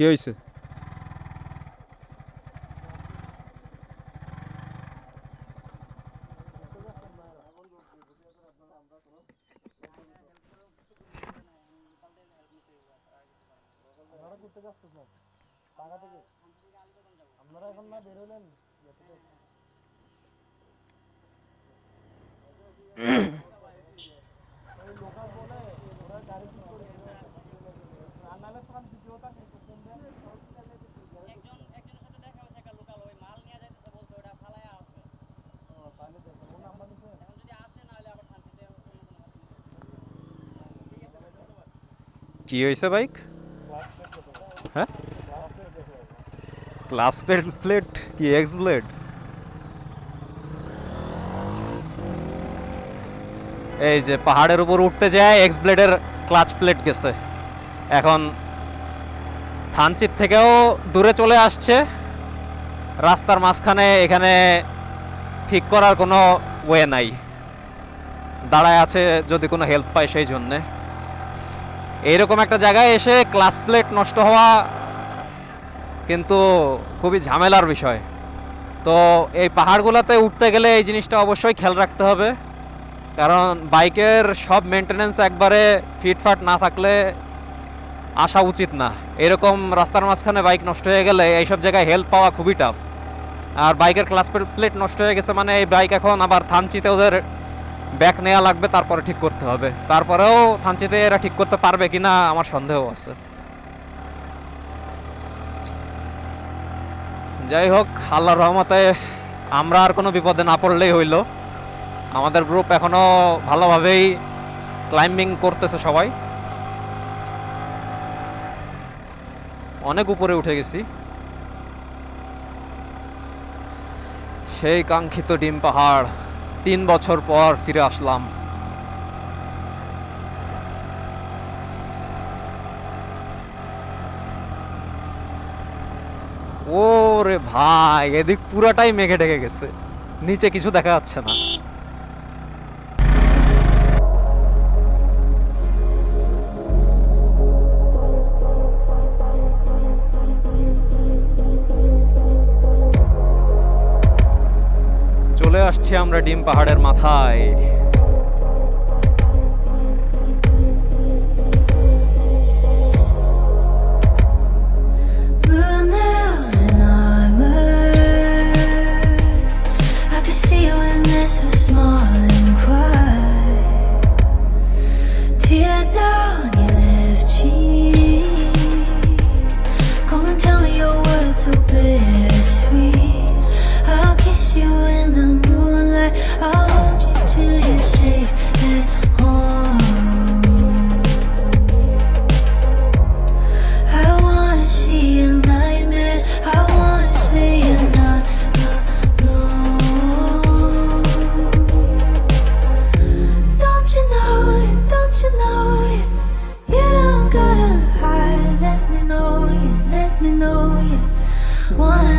কি হয়েছে আপনারা এখন না বেরোলেন ওই লোকাল বলে ওরা গাড়ি ঠিক করে দেবে। আর নাহলে থামছি কেউ থাকে ফোন দেন একজন একজনের সাথে দেখা হয়েছে একটা লোকাল ওই মাল নিয়ে যাইতেছে বলছে ওটা ফালায় আসবে ও, তাহলে দেখো ওর নাম্বার নিছে এখন যদি আসে না হলে আবার থানচিতে অন্য কোনো হাসি ঠিক আছে ভাই ধন্যবাদ কি হয়েছে বাইক? হ্যাঁ? ক্লাস প্লেট প্লেট কি এক্স ব্লেড? এই যে পাহাড়ের উপর উঠতে যায়, এক্স ব্লেডের ক্লাচ প্লেট গেছে। এখন থানচিত থেকেও দূরে চলে আসছে। রাস্তার মাঝখানে এখানে ঠিক করার কোনো ওয়ে নাই। দাঁড়ায় আছে যদি কোনো হেল্প পায় সেই জন্যে। এইরকম একটা জায়গায় এসে ক্লাস প্লেট নষ্ট হওয়া কিন্তু খুবই ঝামেলার বিষয়। তো এই পাহাড়গুলোতে উঠতে গেলে এই জিনিসটা অবশ্যই খেয়াল রাখতে হবে। কারণ বাইকের সব মেনটেনেন্স একবারে ফিটফাট না থাকলে আসা উচিত না। এরকম রাস্তার মাঝখানে বাইক নষ্ট হয়ে গেলে এইসব জায়গায় হেল্প পাওয়া খুবই টাফ আর বাইকের ক্লাস প্লেট নষ্ট হয়ে গেছে মানে এই বাইক এখন আবার থানচিতে ওদের ব্যাক নেওয়া লাগবে, তারপরে ঠিক করতে হবে। তারপরেও থানচিতে এরা ঠিক করতে পারবে কিনা আমার সন্দেহ আছে। যাই হোক আল্লাহ রহমতে আমরা আর কোনো বিপদে না পড়লেই হইল। আমাদের গ্রুপ এখনও ভালোভাবেই ক্লাইম্বিং করতেছে সবাই। অনেক উপরে উঠে গেছি। সেই কাঙ্ক্ষিত ডিম পাহাড়। তিন বছর পর ফিরে আসলাম। ওরে ভাই, এদিক পুরাটাই মেঘে ঢেকে গেছে। নিচে কিছু দেখা যাচ্ছে না। আসছি আমরা ডিম পাহাড়ের মাথায়। Blue nails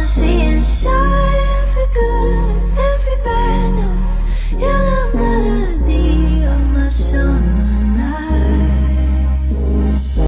see inside